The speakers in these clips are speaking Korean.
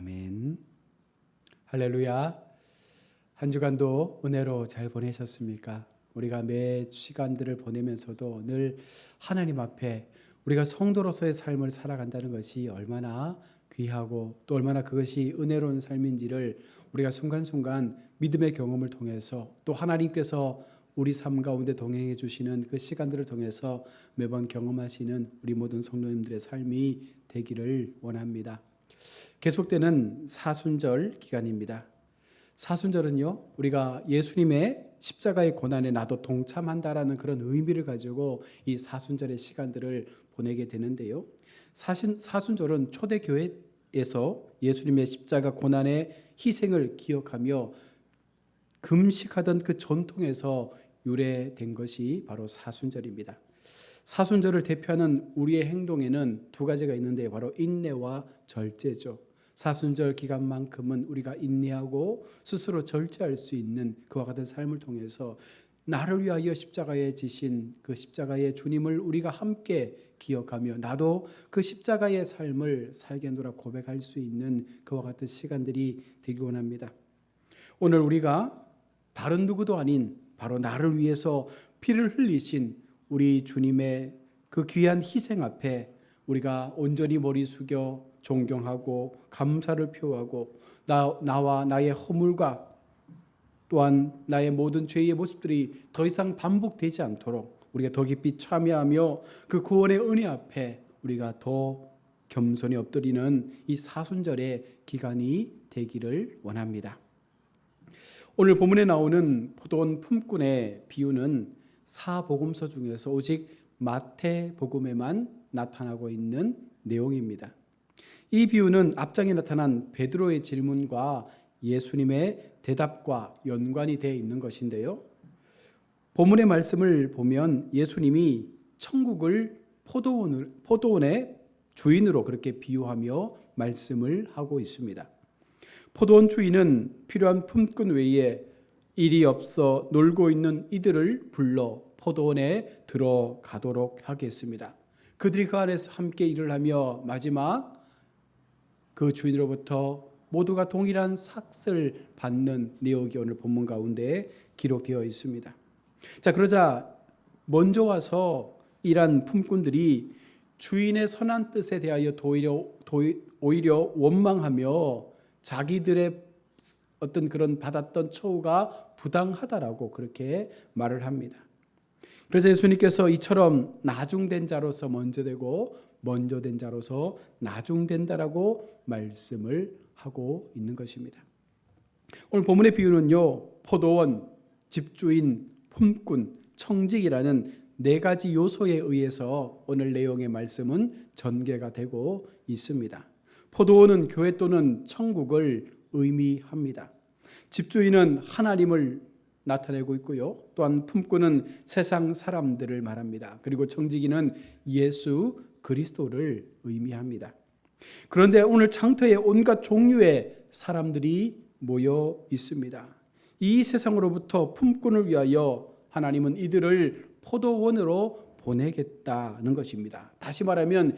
아멘. 할렐루야. 한 주간도 은혜로 잘 보내셨습니까? 우리가 매 시간들을 보내면서도 늘 하나님 앞에 우리가 성도로서의 삶을 살아간다는 것이 얼마나 귀하고 또 얼마나 그것이 은혜로운 삶인지를 우리가 순간순간 믿음의 경험을 통해서 또 하나님께서 우리 삶 가운데 동행해 주시는 그 시간들을 통해서 매번 경험하시는 우리 모든 성도님들의 삶이 되기를 원합니다. 계속되는 사순절 기간입니다. 사순절은요, 우리가 예수님의 십자가의 고난에 나도 동참한다라는 그런 의미를 가지고 이 사순절의 시간들을 보내게 되는데요. 사신, 사순절은 초대교회에서 예수님의 십자가 고난의 희생을 기억하며 금식하던 그 전통에서 유래된 것이 바로 사순절입니다. 사순절을 대표하는 우리의 행동에는 두 가지가 있는데 바로 인내와 절제죠. 사순절 기간만큼은 우리가 인내하고 스스로 절제할 수 있는 그와 같은 삶을 통해서 나를 위하여 십자가에 지신 그 십자가의 주님을 우리가 함께 기억하며 나도 그 십자가의 삶을 살겠노라 고백할 수 있는 그와 같은 시간들이 되기 원합니다. 오늘 우리가 다른 누구도 아닌 바로 나를 위해서 피를 흘리신 우리 주님의 그 귀한 희생 앞에 우리가 온전히 머리 숙여 존경하고 감사를 표하고 나, 나와 나의 허물과 또한 나의 모든 죄의 모습들이 더 이상 반복되지 않도록 우리가 더 깊이 참여하며 그 구원의 은혜 앞에 우리가 더 겸손히 엎드리는 이 사순절의 기간이 되기를 원합니다. 오늘 본문에 나오는 포도원 품꾼의 비유는 사복음서 중에서 오직 마태 복음에만 나타나고 있는 내용입니다. 이 비유는 앞장에 나타난 베드로의 질문과 예수님의 대답과 연관이 되어 있는 것인데요. 본문의 말씀을 보면 예수님이 천국을 포도원을, 포도원의 주인으로 그렇게 비유하며 말씀을 하고 있습니다. 포도원 주인은 필요한 품꾼 외에 일이 없어 놀고 있는 이들을 불러 포도원에 들어가도록 하겠습니다. 그들이 그 안에서 함께 일을 하며 마지막 그 주인으로부터 모두가 동일한 삭을 받는 내용이 오늘 본문 가운데 기록되어 있습니다. 자, 그러자 먼저 와서 일한 품꾼들이 주인의 선한 뜻에 대하여 도리어, 오히려 원망하며 자기들의 어떤 그런 받았던 처우가 부당하다라고 그렇게 말을 합니다. 그래서 예수님께서 이처럼 나중된 자로서 먼저 되고 먼저 된 자로서 나중된다라고 말씀을 하고 있는 것입니다. 오늘 본문의 비유는요. 포도원, 집주인, 품꾼, 청직이라는 네 가지 요소에 의해서 오늘 내용의 말씀은 전개가 되고 있습니다. 포도원은 교회 또는 천국을 의미합니다. 집주인은 하나님을 나타내고 있고요. 또한 품꾼은 세상 사람들을 말합니다. 그리고 청지기는 예수 그리스도를 의미합니다. 그런데 오늘 장터에 온갖 종류의 사람들이 모여 있습니다. 이 세상으로부터 품꾼을 위하여 하나님은 이들을 포도원으로 보내겠다는 것입니다. 다시 말하면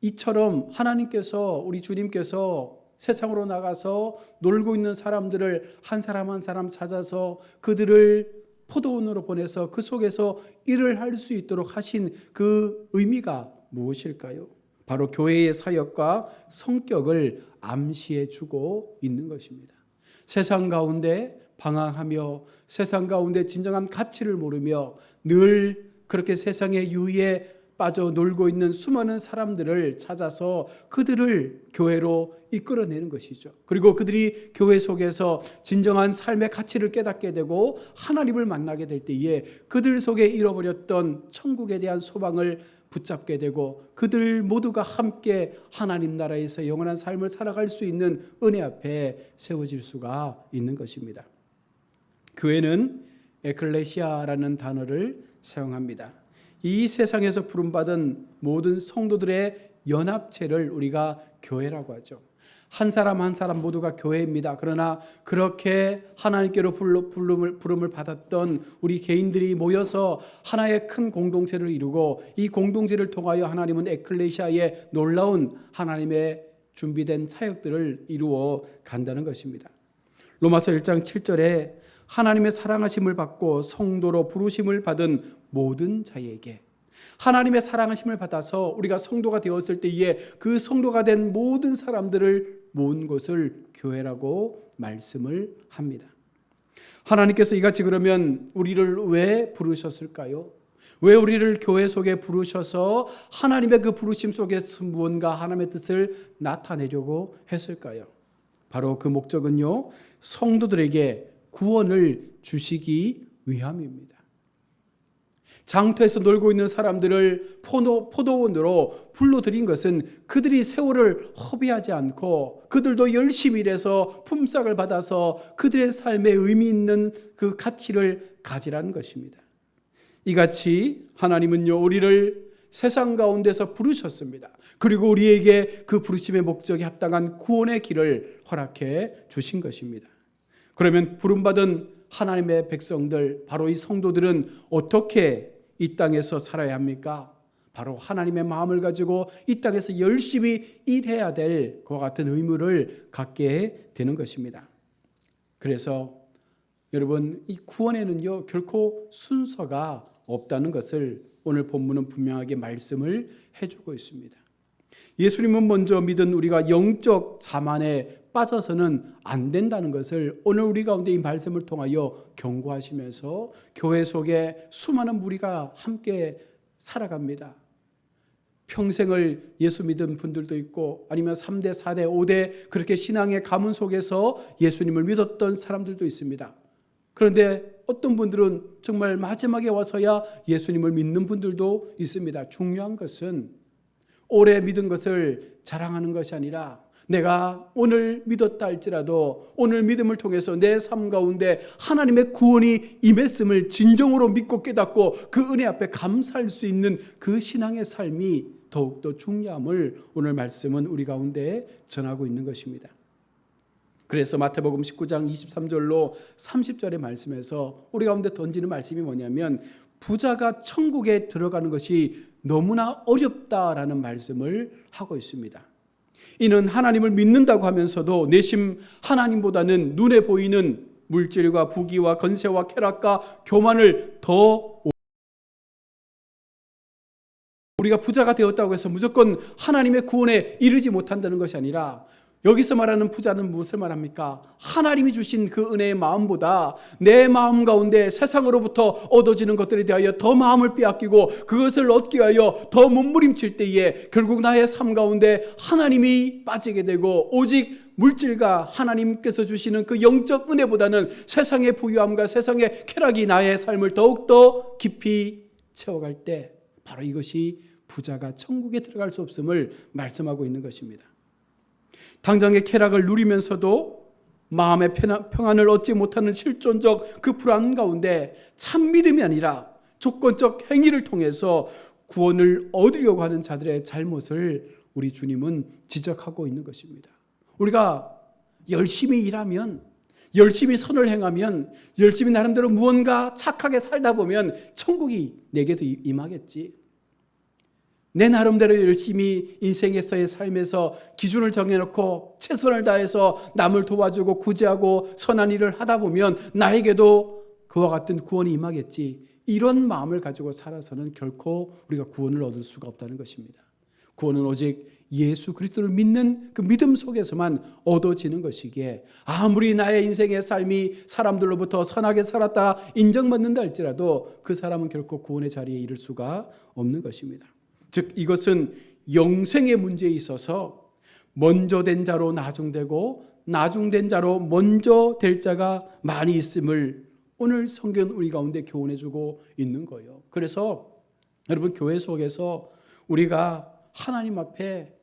이처럼 하나님께서 우리 주님께서 세상으로 나가서 놀고 있는 사람들을 한 사람 한 사람 찾아서 그들을 포도원으로 보내서 그 속에서 일을 할 수 있도록 하신 그 의미가 무엇일까요? 바로 교회의 사역과 성격을 암시해 주고 있는 것입니다. 세상 가운데 방황하며 세상 가운데 진정한 가치를 모르며 늘 그렇게 세상의 유의에 빠져 놀고 있는 수많은 사람들을 찾아서 그들을 교회로 이끌어내는 것이죠. 그리고 그들이 교회 속에서 진정한 삶의 가치를 깨닫게 되고 하나님을 만나게 될 때에 그들 속에 잃어버렸던 천국에 대한 소망을 붙잡게 되고 그들 모두가 함께 하나님 나라에서 영원한 삶을 살아갈 수 있는 은혜 앞에 세워질 수가 있는 것입니다. 교회는 에클레시아라는 단어를 사용합니다. 이 세상에서 부름받은 모든 성도들의 연합체를 우리가 교회라고 하죠. 한 사람 한 사람 모두가 교회입니다. 그러나 그렇게 하나님께로 부름을, 부름을 받았던 우리 개인들이 모여서 하나의 큰 공동체를 이루고 이 공동체를 통하여 하나님은 에클레시아의 놀라운 하나님의 준비된 사역들을 이루어 간다는 것입니다. 로마서 1장 7절에 하나님의 사랑하심을 받고 성도로 부르심을 받은 모든 자에게 하나님의 사랑하심을 받아서 우리가 성도가 되었을 때에 그 성도가 된 모든 사람들을 모은 곳을 교회라고 말씀을 합니다. 하나님께서 이같이 그러면 우리를 왜 부르셨을까요? 왜 우리를 교회 속에 부르셔서 하나님의 그 부르심 속에서 무언가 하나님의 뜻을 나타내려고 했을까요? 바로 그 목적은요, 성도들에게 구원을 주시기 위함입니다. 장터에서 놀고 있는 사람들을 포도, 포도원으로 불러들인 것은 그들이 세월을 허비하지 않고 그들도 열심히 일해서 품삯을 받아서 그들의 삶에 의미 있는 그 가치를 가지라는 것입니다. 이같이 하나님은요, 우리를 세상 가운데서 부르셨습니다. 그리고 우리에게 그 부르심의 목적에 합당한 구원의 길을 허락해 주신 것입니다. 그러면 부름받은 하나님의 백성들, 바로 이 성도들은 어떻게 이 땅에서 살아야 합니까? 바로 하나님의 마음을 가지고 이 땅에서 열심히 일해야 될 그와 같은 의무를 갖게 되는 것입니다. 그래서 여러분 이 구원에는요 결코 순서가 없다는 것을 오늘 본문은 분명하게 말씀을 해주고 있습니다. 예수님은 먼저 믿은 우리가 영적 자만에 빠져서는 안 된다는 것을 오늘 우리 가운데 이 말씀을 통하여 경고하시면서 교회 속에 수많은 무리가 함께 살아갑니다. 평생을 예수 믿은 분들도 있고 아니면 3대, 4대, 5대 그렇게 신앙의 가문 속에서 예수님을 믿었던 사람들도 있습니다. 그런데 어떤 분들은 정말 마지막에 와서야 예수님을 믿는 분들도 있습니다. 중요한 것은 오래 믿은 것을 자랑하는 것이 아니라 내가 오늘 믿었다 할지라도 오늘 믿음을 통해서 내 삶 가운데 하나님의 구원이 임했음을 진정으로 믿고 깨닫고 그 은혜 앞에 감사할 수 있는 그 신앙의 삶이 더욱더 중요함을 오늘 말씀은 우리 가운데 전하고 있는 것입니다. 그래서 마태복음 19장 23절로 30절의 말씀에서 우리 가운데 던지는 말씀이 뭐냐면 부자가 천국에 들어가는 것이 너무나 어렵다라는 말씀을 하고 있습니다. 이는 하나님을 믿는다고 하면서도 내심 하나님보다는 눈에 보이는 물질과 부귀와 건세와 쾌락과 교만을 더 우리가 부자가 되었다고 해서 무조건 하나님의 구원에 이르지 못한다는 것이 아니라 여기서 말하는 부자는 무엇을 말합니까? 하나님이 주신 그 은혜의 마음보다 내 마음 가운데 세상으로부터 얻어지는 것들에 대하여 더 마음을 빼앗기고 그것을 얻기 위하여 더 몸부림칠 때에 결국 나의 삶 가운데 하나님이 빠지게 되고 오직 물질과 하나님께서 주시는 그 영적 은혜보다는 세상의 부유함과 세상의 쾌락이 나의 삶을 더욱더 깊이 채워갈 때 바로 이것이 부자가 천국에 들어갈 수 없음을 말씀하고 있는 것입니다. 당장의 쾌락을 누리면서도 마음의 평안을 얻지 못하는 실존적 그 불안 가운데 참 믿음이 아니라 조건적 행위를 통해서 구원을 얻으려고 하는 자들의 잘못을 우리 주님은 지적하고 있는 것입니다. 우리가 열심히 일하면 열심히 선을 행하면 열심히 나름대로 무언가 착하게 살다 보면 천국이 내게도 임하겠지. 내 나름대로 열심히 인생에서의 삶에서 기준을 정해놓고 최선을 다해서 남을 도와주고 구제하고 선한 일을 하다 보면 나에게도 그와 같은 구원이 임하겠지. 이런 마음을 가지고 살아서는 결코 우리가 구원을 얻을 수가 없다는 것입니다. 구원은 오직 예수 그리스도를 믿는 그 믿음 속에서만 얻어지는 것이기에 아무리 나의 인생의 삶이 사람들로부터 선하게 살았다 인정받는다 할지라도 그 사람은 결코 구원의 자리에 이를 수가 없는 것입니다. 즉 이것은 영생의 문제에 있어서 먼저 된 자로 나중되고 나중된 자로 먼저 될 자가 많이 있음을 오늘 성경 우리 가운데 교훈해 주고 있는 거예요. 그래서 여러분 교회 속에서 우리가 하나님 앞에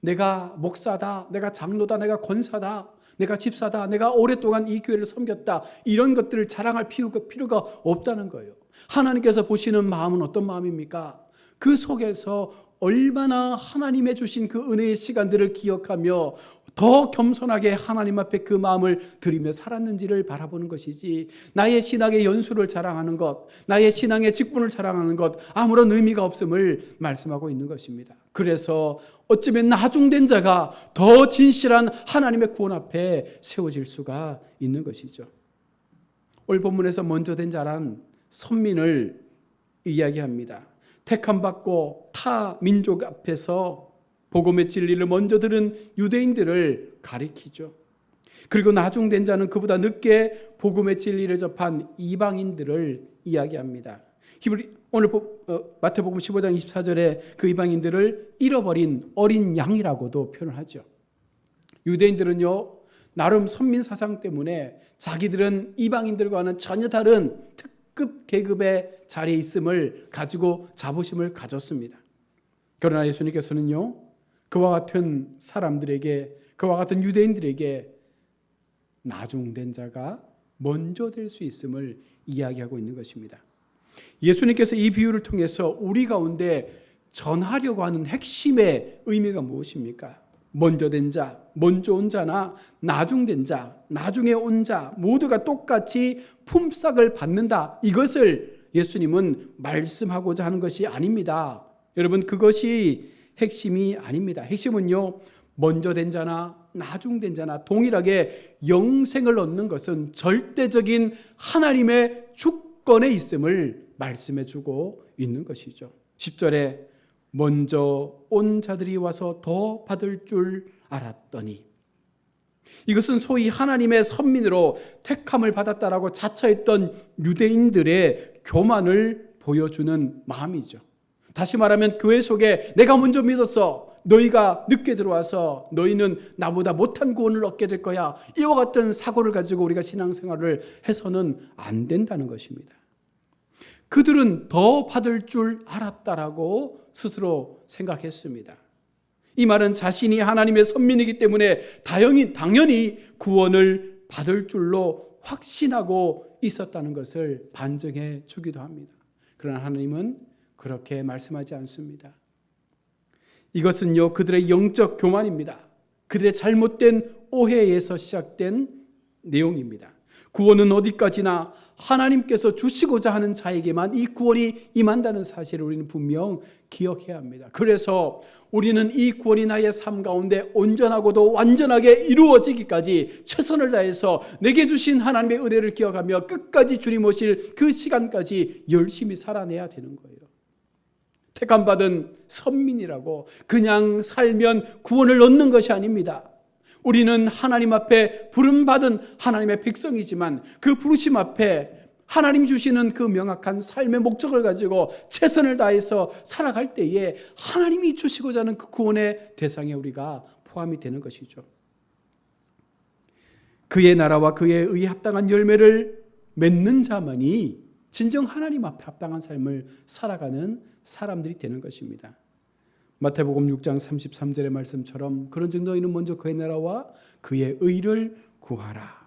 내가 목사다, 내가 장로다, 내가 권사다, 내가 집사다, 내가 오랫동안 이 교회를 섬겼다, 이런 것들을 자랑할 필요가 없다는 거예요. 하나님께서 보시는 마음은 어떤 마음입니까? 그 속에서 얼마나 하나님의 주신 그 은혜의 시간들을 기억하며 더 겸손하게 하나님 앞에 그 마음을 들이며 살았는지를 바라보는 것이지 나의 신앙의 연수를 자랑하는 것, 나의 신앙의 직분을 자랑하는 것 아무런 의미가 없음을 말씀하고 있는 것입니다. 그래서 어쩌면 나중된 자가 더 진실한 하나님의 구원 앞에 세워질 수가 있는 것이죠. 오늘 본문에서 먼저 된 자란 선민을 이야기합니다. 택함 받고 타 민족 앞에서 복음의 진리를 먼저 들은 유대인들을 가리키죠. 그리고 나중된 자는 그보다 늦게 복음의 진리를 접한 이방인들을 이야기합니다. 히브리 오늘 어, 마태복음 15장 24절에 그 이방인들을 잃어버린 어린 양이라고도 표현을 하죠. 유대인들은요 나름 선민 사상 때문에 자기들은 이방인들과는 전혀 다른 특 급 계급의 자리에 있음을 가지고 자부심을 가졌습니다. 그러나 예수님께서는요 그와 같은 사람들에게 그와 같은 유대인들에게 나중된 자가 먼저 될 수 있음을 이야기하고 있는 것입니다. 예수님께서 이 비유를 통해서 우리 가운데 전하려고 하는 핵심의 의미가 무엇입니까? 먼저 된 자, 먼저 온 자나 나중된 자, 나중에 온 자 모두가 똑같이 품삯을 받는다. 이것을 예수님은 말씀하고자 하는 것이 아닙니다. 여러분 그것이 핵심이 아닙니다. 핵심은요. 먼저 된 자나 나중된 자나 동일하게 영생을 얻는 것은 절대적인 하나님의 주권에 있음을 말씀해 주고 있는 것이죠. 10절에 먼저 온 자들이 와서 더 받을 줄 알았더니 이것은 소위 하나님의 선민으로 택함을 받았다라고 자처했던 유대인들의 교만을 보여주는 마음이죠. 다시 말하면 교회 속에 내가 먼저 믿었어. 너희가 늦게 들어와서 너희는 나보다 못한 구원을 얻게 될 거야. 이와 같은 사고를 가지고 우리가 신앙생활을 해서는 안 된다는 것입니다. 그들은 더 받을 줄 알았다라고 스스로 생각했습니다. 이 말은 자신이 하나님의 선민이기 때문에 당연히, 당연히 구원을 받을 줄로 확신하고 있었다는 것을 반증해 주기도 합니다. 그러나 하나님은 그렇게 말씀하지 않습니다. 이것은요, 그들의 영적 교만입니다. 그들의 잘못된 오해에서 시작된 내용입니다. 구원은 어디까지나 하나님께서 주시고자 하는 자에게만 이 구원이 임한다는 사실을 우리는 분명 기억해야 합니다. 그래서 우리는 이 구원이 나의 삶 가운데 온전하고도 완전하게 이루어지기까지 최선을 다해서 내게 주신 하나님의 은혜를 기억하며 끝까지 주님 오실 그 시간까지 열심히 살아내야 되는 거예요. 택함 받은 선민이라고 그냥 살면 구원을 얻는 것이 아닙니다. 우리는 하나님 앞에 부름 받은 하나님의 백성이지만 그 부르심 앞에 하나님 주시는 그 명확한 삶의 목적을 가지고 최선을 다해서 살아갈 때에 하나님이 주시고자 하는 그 구원의 대상에 우리가 포함이 되는 것이죠. 그의 나라와 그의 의에 합당한 열매를 맺는 자만이 진정 하나님 앞에 합당한 삶을 살아가는 사람들이 되는 것입니다. 마태복음 6장 33절의 말씀처럼 그런즉 너희는 먼저 그의 나라와 그의 의를 구하라.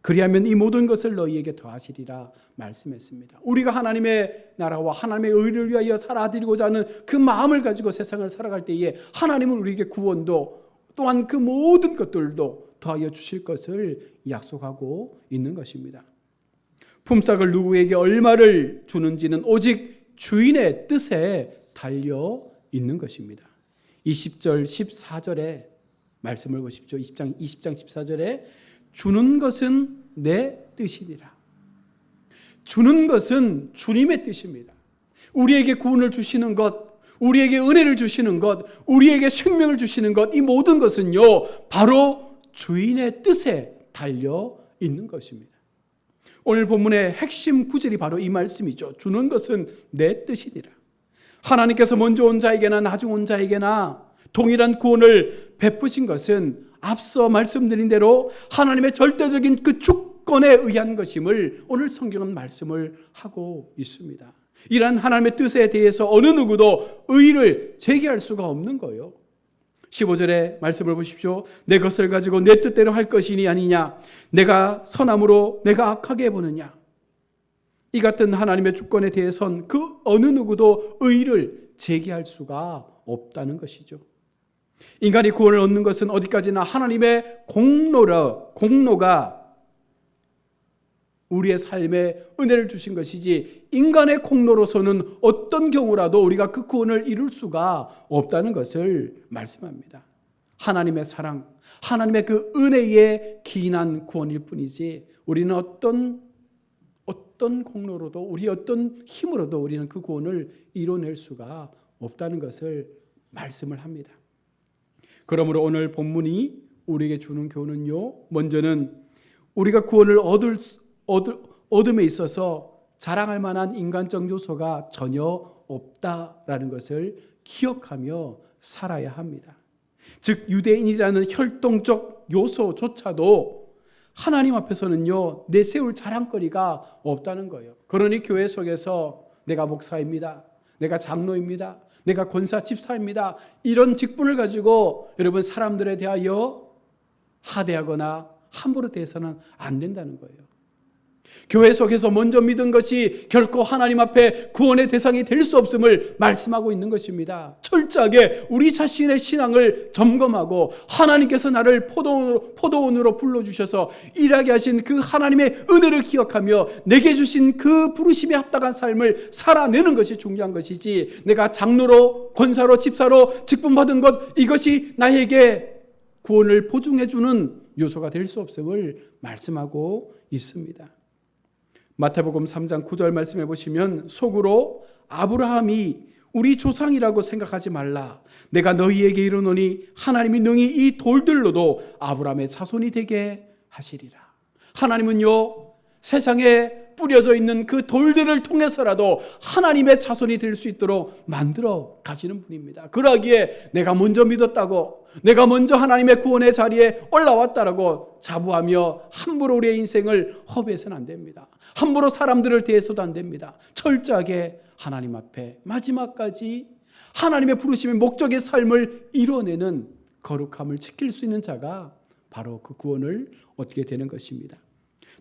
그리하면 이 모든 것을 너희에게 더하시리라 말씀했습니다. 우리가 하나님의 나라와 하나님의 의를 위하여 살아드리고자 하는 그 마음을 가지고 세상을 살아갈 때에 하나님은 우리에게 구원도 또한 그 모든 것들도 더하여 주실 것을 약속하고 있는 것입니다. 품삯을 누구에게 얼마를 주는지는 오직 주인의 뜻에 달려 있는 것입니다. 20절 14절에 말씀을 보십시오. 20장 20장 14절에 주는 것은 내 뜻이니라. 주는 것은 주님의 뜻입니다. 우리에게 구원을 주시는 것, 우리에게 은혜를 주시는 것, 우리에게 생명을 주시는 것, 이 모든 것은요, 바로 주인의 뜻에 달려 있는 것입니다. 오늘 본문의 핵심 구절이 바로 이 말씀이죠. 주는 것은 내 뜻이니라. 하나님께서 먼저 온 자에게나 나중 온 자에게나 동일한 구원을 베푸신 것은 앞서 말씀드린 대로 하나님의 절대적인 그 주권에 의한 것임을 오늘 성경은 말씀을 하고 있습니다. 이러한 하나님의 뜻에 대해서 어느 누구도 의를 제기할 수가 없는 거예요. 15절의 말씀을 보십시오. 내 것을 가지고 내 뜻대로 할 것이니 아니냐. 내가 선함으로 내가 악하게 보느냐. 이 같은 하나님의 주권에 대해선 그 어느 누구도 의를 제기할 수가 없다는 것이죠. 인간이 구원을 얻는 것은 어디까지나 하나님의 공로라 공로가 우리의 삶에 은혜를 주신 것이지 인간의 공로로서는 어떤 경우라도 우리가 그 구원을 이룰 수가 없다는 것을 말씀합니다. 하나님의 사랑, 하나님의 그 은혜에 기인한 구원일 뿐이지 우리는 어떤 어떤 공로로도 우리 어떤 힘으로도 우리는 그 구원을 이뤄낼 수가 없다는 것을 말씀을 합니다. 그러므로 오늘 본문이 우리에게 주는 교훈은요. 먼저는 우리가 구원을 얻을 얻, 얻음에 있어서 자랑할 만한 인간적 요소가 전혀 없다라는 것을 기억하며 살아야 합니다. 즉 유대인이라는 혈통적 요소조차도 하나님 앞에서는요 내세울 자랑거리가 없다는 거예요. 그러니 교회 속에서 내가 목사입니다. 내가 장로입니다. 내가 권사 집사입니다. 이런 직분을 가지고 여러분 사람들에 대하여 하대하거나 함부로 대해서는 안 된다는 거예요. 교회 속에서 먼저 믿은 것이 결코 하나님 앞에 구원의 대상이 될 수 없음을 말씀하고 있는 것입니다. 철저하게 우리 자신의 신앙을 점검하고 하나님께서 나를 포도원으로, 포도원으로 불러주셔서 일하게 하신 그 하나님의 은혜를 기억하며 내게 주신 그 부르심에 합당한 삶을 살아내는 것이 중요한 것이지 내가 장로로, 권사로, 집사로 직분받은 것 이것이 나에게 구원을 보증해주는 요소가 될 수 없음을 말씀하고 있습니다. 마태복음 3장 9절 말씀해 보시면 속으로 아브라함이 우리 조상이라고 생각하지 말라. 내가 너희에게 이르노니 하나님이 능히 이 돌들로도 아브라함의 자손이 되게 하시리라. 하나님은요 세상에 뿌려져 있는 그 돌들을 통해서라도 하나님의 자손이 될 수 있도록 만들어 가시는 분입니다. 그러기에 내가 먼저 믿었다고, 내가 먼저 하나님의 구원의 자리에 올라왔다라고 자부하며 함부로 우리의 인생을 허비해서는 안 됩니다. 함부로 사람들을 대해서도 안 됩니다. 철저하게 하나님 앞에 마지막까지 하나님의 부르심의 목적의 삶을 이뤄내는 거룩함을 지킬 수 있는 자가 바로 그 구원을 얻게 되는 것입니다.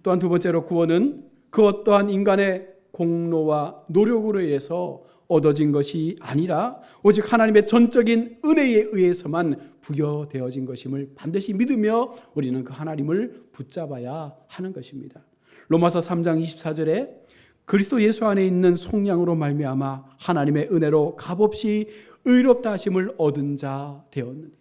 또한 두 번째로 구원은 그 어떠한 인간의 공로와 노력으로 인해서 얻어진 것이 아니라 오직 하나님의 전적인 은혜에 의해서만 부여되어진 것임을 반드시 믿으며 우리는 그 하나님을 붙잡아야 하는 것입니다. 로마서 3장 24절에 그리스도 예수 안에 있는 속량으로 말미암아 하나님의 은혜로 값없이 의롭다 하심을 얻은 자 되었느니라.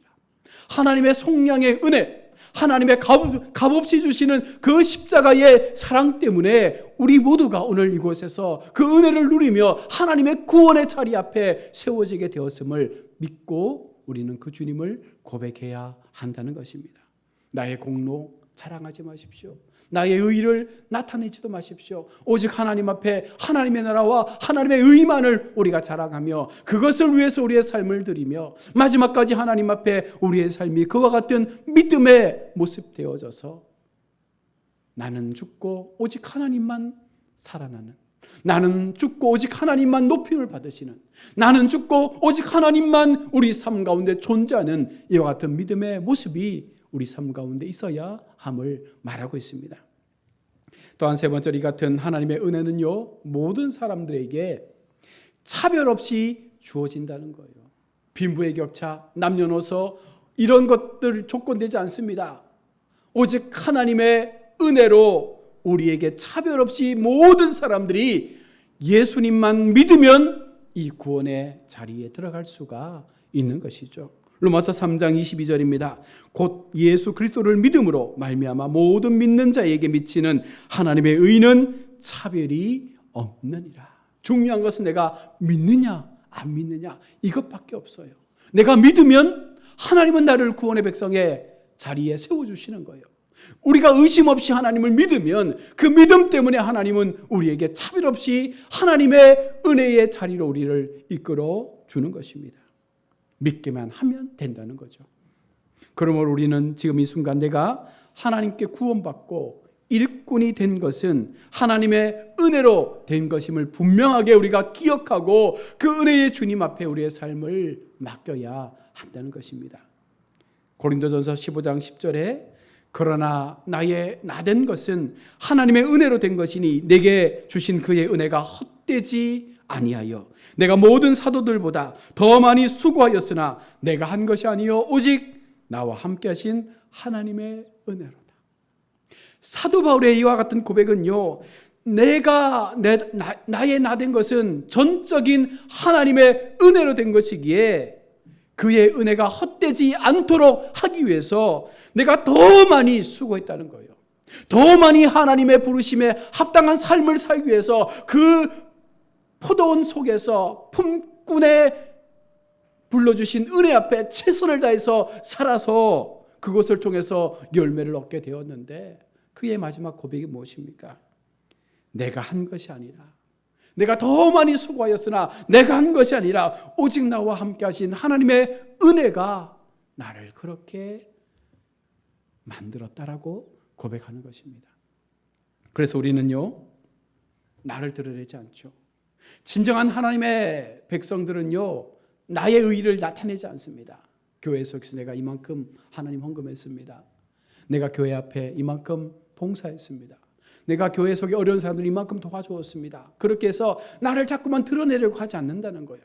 하나님의 속량의 은혜 하나님의 값, 없이 주시는 그 십자가의 사랑 때문에 우리 모두가 오늘 이곳에서 그 은혜를 누리며 하나님의 구원의 자리 앞에 세워지게 되었음을 믿고 우리는 그 주님을 고백해야 한다는 것입니다. 나의 공로 자랑하지 마십시오. 나의 의를 나타내지도 마십시오. 오직 하나님 앞에 하나님의 나라와 하나님의 의만을 우리가 자랑하며 그것을 위해서 우리의 삶을 드리며 마지막까지 하나님 앞에 우리의 삶이 그와 같은 믿음의 모습 되어져서 나는 죽고 오직 하나님만 살아나는 나는 죽고 오직 하나님만 높임을 받으시는 나는 죽고 오직 하나님만 우리 삶 가운데 존재하는 이와 같은 믿음의 모습이 우리 삶 가운데 있어야 함을 말하고 있습니다. 또한 세 번째로 이 같은 하나님의 은혜는요, 모든 사람들에게 차별 없이 주어진다는 거예요. 빈부의 격차, 남녀노소, 이런 것들 조건되지 않습니다. 오직 하나님의 은혜로 우리에게 차별 없이 모든 사람들이 예수님만 믿으면 이 구원의 자리에 들어갈 수가 있는 것이죠. 로마서 3장 22절입니다. 곧 예수 그리스도를 믿음으로 말미암아 모든 믿는 자에게 미치는 하나님의 의는 차별이 없느니라. 중요한 것은 내가 믿느냐 안 믿느냐 이것밖에 없어요. 내가 믿으면 하나님은 나를 구원의 백성의 자리에 세워 주시는 거예요. 우리가 의심 없이 하나님을 믿으면 그 믿음 때문에 하나님은 우리에게 차별 없이 하나님의 은혜의 자리로 우리를 이끌어 주는 것입니다. 믿기만 하면 된다는 거죠. 그러므로 우리는 지금 이 순간 내가 하나님께 구원받고 일꾼이 된 것은 하나님의 은혜로 된 것임을 분명하게 우리가 기억하고 그 은혜의 주님 앞에 우리의 삶을 맡겨야 한다는 것입니다. 고린도전서 15장 10절에 그러나 나의 나된 것은 하나님의 은혜로 된 것이니 내게 주신 그의 은혜가 헛되지 아니하여 내가 모든 사도들보다 더 많이 수고하였으나 내가 한 것이 아니요 오직 나와 함께 하신 하나님의 은혜로다. 사도 바울의 이와 같은 고백은요. 내가 내, 나, 나의 나 된 것은 전적인 하나님의 은혜로 된 것이기에 그의 은혜가 헛되지 않도록 하기 위해서 내가 더 많이 수고했다는 거예요. 더 많이 하나님의 부르심에 합당한 삶을 살기 위해서 그 포도원 속에서 품꾼의 불러주신 은혜 앞에 최선을 다해서 살아서 그것을 통해서 열매를 얻게 되었는데 그의 마지막 고백이 무엇입니까? 내가 한 것이 아니라 내가 더 많이 수고하였으나 내가 한 것이 아니라 오직 나와 함께 하신 하나님의 은혜가 나를 그렇게 만들었다라고 고백하는 것입니다. 그래서 우리는요, 나를 드러내지 않죠. 진정한 하나님의 백성들은요, 나의 의를 나타내지 않습니다. 교회 속에서 내가 이만큼 하나님 헌금했습니다. 내가 교회 앞에 이만큼 봉사했습니다. 내가 교회 속에 어려운 사람들 이만큼 도와주었습니다. 그렇게 해서 나를 자꾸만 드러내려고 하지 않는다는 거예요.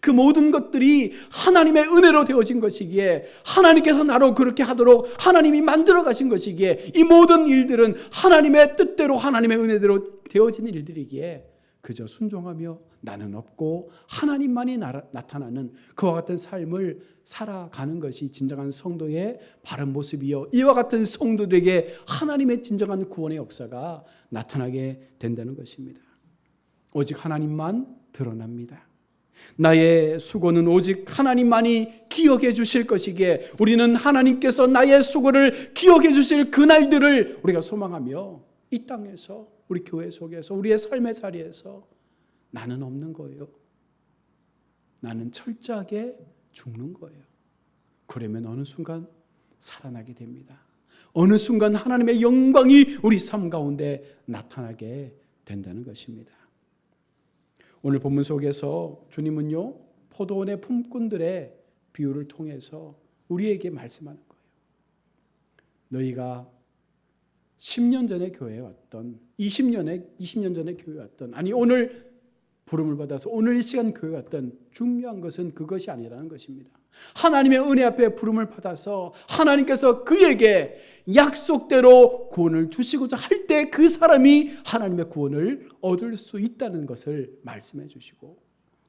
그 모든 것들이 하나님의 은혜로 되어진 것이기에 하나님께서 나로 그렇게 하도록 하나님이 만들어 가신 것이기에 이 모든 일들은 하나님의 뜻대로 하나님의 은혜대로 되어진 일들이기에 그저 순종하며 나는 없고 하나님만이 나, 나타나는 그와 같은 삶을 살아가는 것이 진정한 성도의 바른 모습이요. 이와 같은 성도들에게 하나님의 진정한 구원의 역사가 나타나게 된다는 것입니다. 오직 하나님만 드러납니다. 나의 수고는 오직 하나님만이 기억해 주실 것이기에 우리는 하나님께서 나의 수고를 기억해 주실 그날들을 우리가 소망하며 이 땅에서 우리 교회 속에서 우리의 삶의 자리에서 나는 없는 거예요. 나는 철저하게 죽는 거예요. 그러면 어느 순간 살아나게 됩니다. 어느 순간 하나님의 영광이 우리 삶 가운데 나타나게 된다는 것입니다. 오늘 본문 속에서 주님은요, 포도원의 품꾼들의 비유를 통해서 우리에게 말씀하는 거예요. 너희가 10년 전에 교회에 왔던, 20년에, 20년 전에 교회에 왔던, 아니, 오늘 부름을 받아서 오늘 이 시간 교회 왔던 중요한 것은 그것이 아니라는 것입니다. 하나님의 은혜 앞에 부름을 받아서 하나님께서 그에게 약속대로 구원을 주시고자 할 때 그 사람이 하나님의 구원을 얻을 수 있다는 것을 말씀해 주시고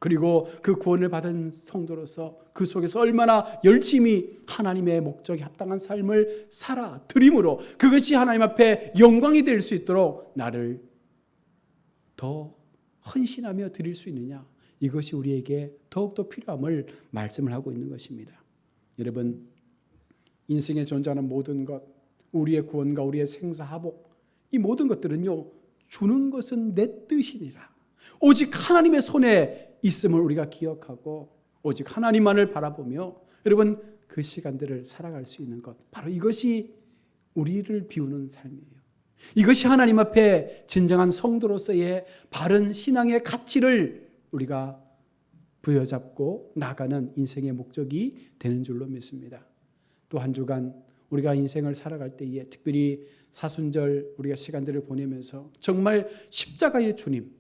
그리고 그 구원을 받은 성도로서 그 속에서 얼마나 열심히 하나님의 목적에 합당한 삶을 살아 드림으로 그것이 하나님 앞에 영광이 될 수 있도록 나를 더 헌신하며 드릴 수 있느냐 이것이 우리에게 더욱더 필요함을 말씀을 하고 있는 것입니다. 여러분, 인생에 존재하는 모든 것, 우리의 구원과 우리의 생사하복, 이 모든 것들은요, 주는 것은 내 뜻이니라. 오직 하나님의 손에 있음을 우리가 기억하고, 오직 하나님만을 바라보며, 여러분, 그 시간들을 살아갈 수 있는 것, 바로 이것이 우리를 비우는 삶이에요. 이것이 하나님 앞에 진정한 성도로서의 바른 신앙의 가치를 우리가 부여잡고 나가는 인생의 목적이 되는 줄로 믿습니다. 또 한 주간 우리가 인생을 살아갈 때에 특별히 사순절 우리가 시간들을 보내면서 정말 십자가의 주님,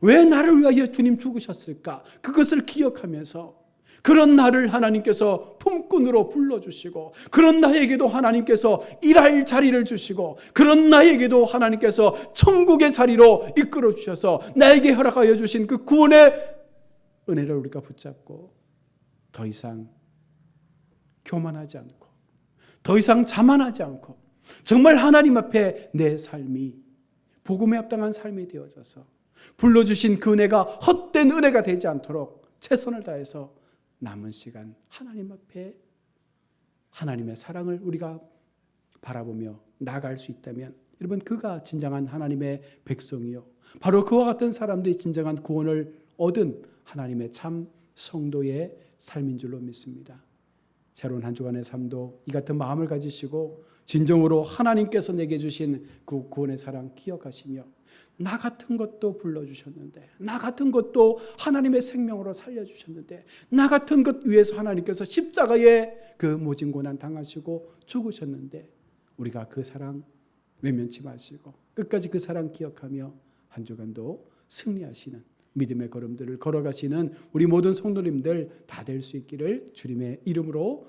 왜 나를 위하여 주님 죽으셨을까? 그것을 기억하면서 그런 나를 하나님께서 품꾼으로 불러주시고, 그런 나에게도 하나님께서 일할 자리를 주시고, 그런 나에게도 하나님께서 천국의 자리로 이끌어 주셔서 나에게 허락하여 주신 그 구원의 은혜를 우리가 붙잡고 더 이상 교만하지 않고, 더 이상 자만하지 않고, 정말 하나님 앞에 내 삶이 복음에 합당한 삶이 되어져서 불러주신 그 은혜가 헛된 은혜가 되지 않도록 최선을 다해서 남은 시간 하나님 앞에 하나님의 사랑을 우리가 바라보며 나갈 수 있다면 여러분 그가 진정한 하나님의 백성이요 바로 그와 같은 사람들이 진정한 구원을 얻은 하나님의 참 성도의 삶인 줄로 믿습니다. 새로운 한 주간의 삶도 이 같은 마음을 가지시고 진정으로 하나님께서 내게 주신 그 구원의 사랑 기억하시며 나 같은 것도 불러주셨는데, 나 같은 것도 하나님의 생명으로 살려주셨는데, 나 같은 것 위해서 하나님께서 십자가에 그 모진 고난 당하시고 죽으셨는데, 우리가 그 사랑 외면치 마시고, 끝까지 그 사랑 기억하며 한 주간도 승리하시는 믿음의 걸음들을 걸어가시는 우리 모든 성도님들 다 될 수 있기를 주님의 이름으로